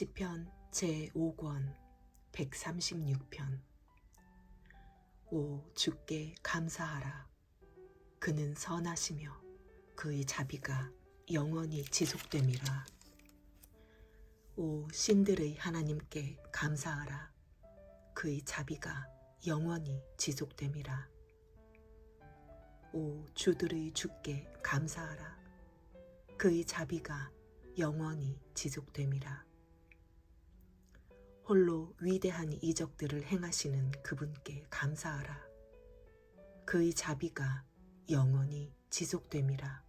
시편 제5권 136편. 오 주께 감사하라. 그는 선하시며 그의 자비가 영원히 지속됨이라. 오 신들의 하나님께 감사하라. 그의 자비가 영원히 지속됨이라. 오 주들의 주께 감사하라. 그의 자비가 영원히 지속됨이라 홀로 위대한 이적들을 행하시는 그분께 감사하라. 그의 자비가 영원히 지속됨이라.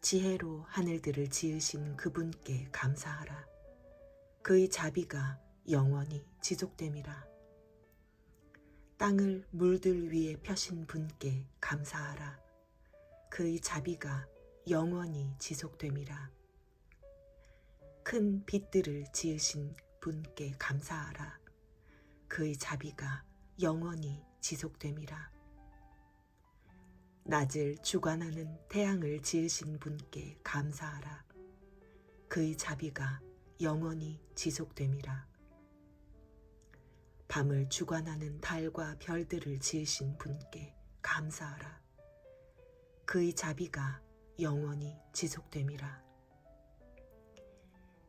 지혜로 하늘들을 지으신 그분께 감사하라. 그의 자비가 영원히 지속됨이라. 땅을 물들 위에 펴신 분께 감사하라. 그의 자비가 영원히 지속됨이라. 큰 빛들을 지으신 분께 감사하라. 그의 자비가 영원히 지속됨이라. 낮을 주관하는 태양을 지으신 분께 감사하라. 그의 자비가 영원히 지속됨이라. 밤을 주관하는 달과 별들을 지으신 분께 감사하라. 그의 자비가 영원히 지속됨이라.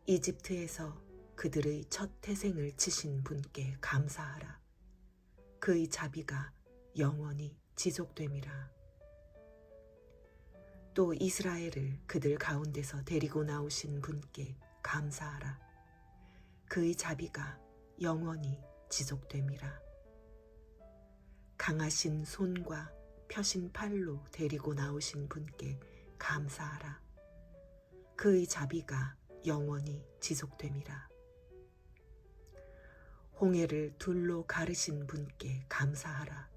이집트에서 그들의 첫 태생을 치신 분께 감사하라. 그의 자비가 영원히 지속됨이라. 또 이스라엘을 그들 가운데서 데리고 나오신 분께 감사하라. 그의 자비가 영원히 지속됨이라. 강하신 손과 펴신 팔로 데리고 나오신 분께 감사하라. 그의 자비가 영원히 지속됨이라. 홍해를 둘로 가르신 분께 감사하라.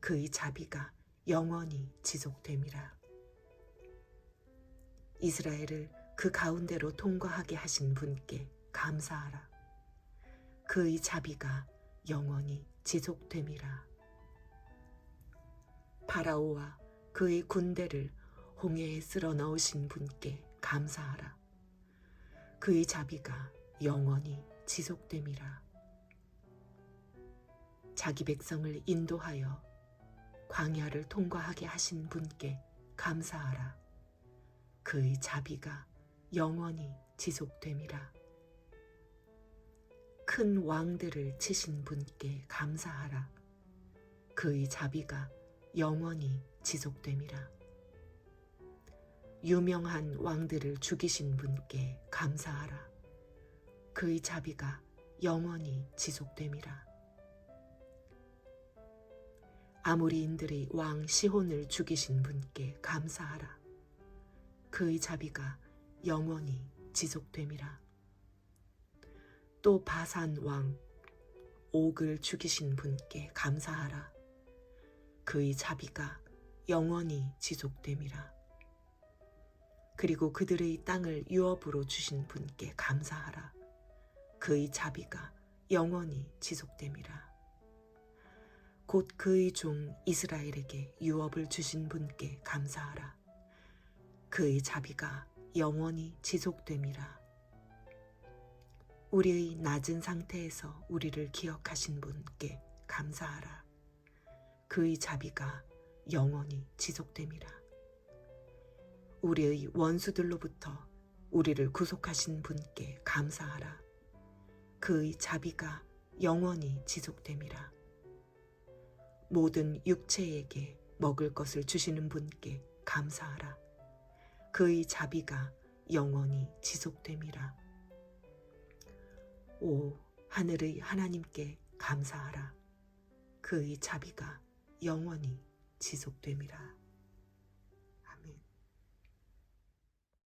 그의 자비가 영원히 지속됨이라. 이스라엘을 그 가운데로 통과하게 하신 분께 감사하라. 그의 자비가 영원히 지속됨이라. 파라오와 그의 군대를 홍해에 쓸어 넣으신 분께 감사하라. 그의 자비가 영원히 지속됨이라. 자기 백성을 인도하여 광야를 통과하게 하신 분께 감사하라. 그의 자비가 영원히 지속됨이라. 큰 왕들을 치신 분께 감사하라. 그의 자비가 영원히 지속됨이라. 유명한 왕들을 죽이신 분께 감사하라. 그의 자비가 영원히 지속됨이라. 아무리인들의 왕 시혼을 죽이신 분께 감사하라. 그의 자비가 영원히 지속됨이라. 또 바산 왕 옥을 죽이신 분께 감사하라. 그의 자비가 영원히 지속됨이라. 그리고 그들의 땅을 유업으로 주신 분께 감사하라. 그의 자비가 영원히 지속됨이라. 곧 그의 종 이스라엘에게 유업을 주신 분께 감사하라. 그의 자비가 영원히 지속됨이라. 우리의 낮은 상태에서 우리를 기억하신 분께 감사하라. 그의 자비가 영원히 지속됨이라. 우리의 원수들로부터 우리를 구속하신 분께 감사하라. 그의 자비가 영원히 지속됨이라. 모든 육체에게 먹을 것을 주시는 분께 감사하라. 그의 자비가 영원히 지속됨이라. 오 하늘의 하나님께 감사하라. 그의 자비가 영원히 지속됨이라.